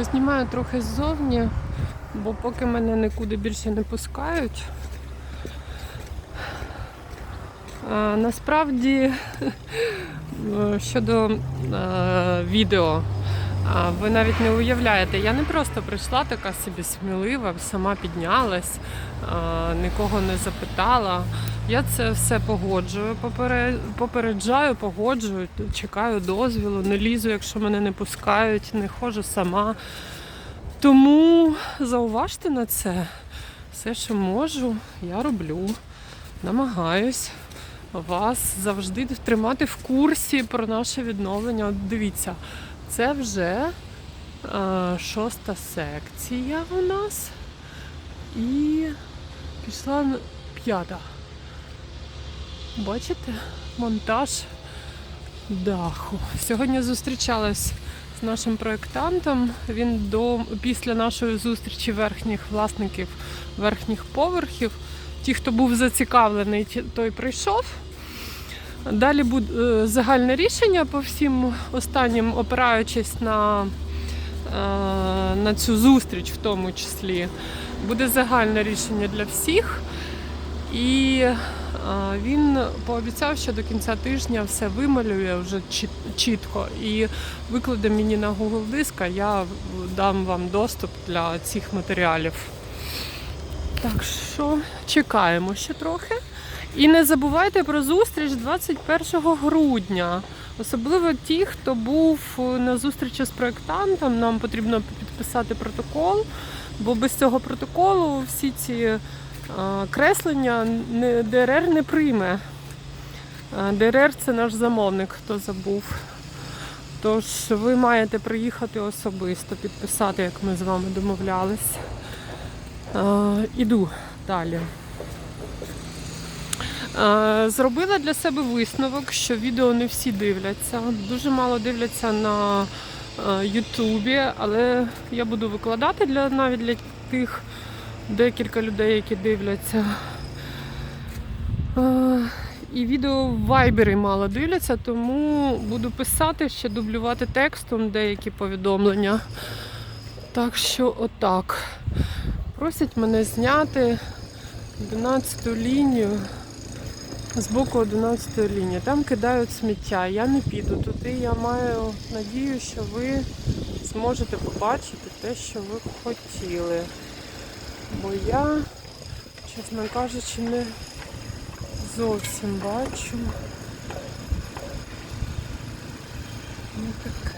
Познімаю трохи ззовні, бо поки мене нікуди більше не пускають. А, насправді щодо е, відео, а, ви навіть не уявляєте, я не просто прийшла така собі смілива, сама піднялась, а, нікого не запитала. Я це все погоджую, попереджаю, погоджую, чекаю дозвілу, не лізу, якщо мене не пускають, не ходжу сама. Тому зауважте на це. Все, що можу, я роблю. Намагаюсь вас завжди тримати в курсі про наше відновлення. От дивіться, це вже е, шоста секція у нас. І пішла п'ята. Бачите? Монтаж даху. Сьогодні зустрічалась з нашим проєктантом. Він до, після нашої зустрічі верхніх власників верхніх поверхів. Ті, хто був зацікавлений, той прийшов. Далі буде загальне рішення по всім останнім, опираючись на, е, на цю зустріч, в тому числі. Буде загальне рішення для всіх. І він пообіцяв, що до кінця тижня все вималює вже чітко і викладе мені на Google диск, а я дам вам доступ для цих матеріалів. Так що чекаємо ще трохи. І не забувайте про зустріч 21 грудня. Особливо ті, хто був на зустрічі з проєктантом, нам потрібно підписати протокол, бо без цього протоколу всі ці е, креслення ДРР не прийме. ДРР це наш замовник, хто забув. Тож ви маєте приїхати особисто, підписати, як ми з вами домовлялись. Іду далі. Зробила для себе висновок, що відео не всі дивляться. Дуже мало дивляться на Ютубі, але я буду викладати для навіть для тих декілька людей, які дивляться. Е, І відео в Вайбері мало дивляться, тому буду писати, ще дублювати текстом деякі повідомлення. Так що отак. Просять мене зняти 11 лінію з боку 11 лінії. Там кидають сміття. Я не піду туди. Я маю надію, що ви зможете побачити те, що ви хотіли. Бо я, чесно кажучи, не зовсім бачу. Ну, таке.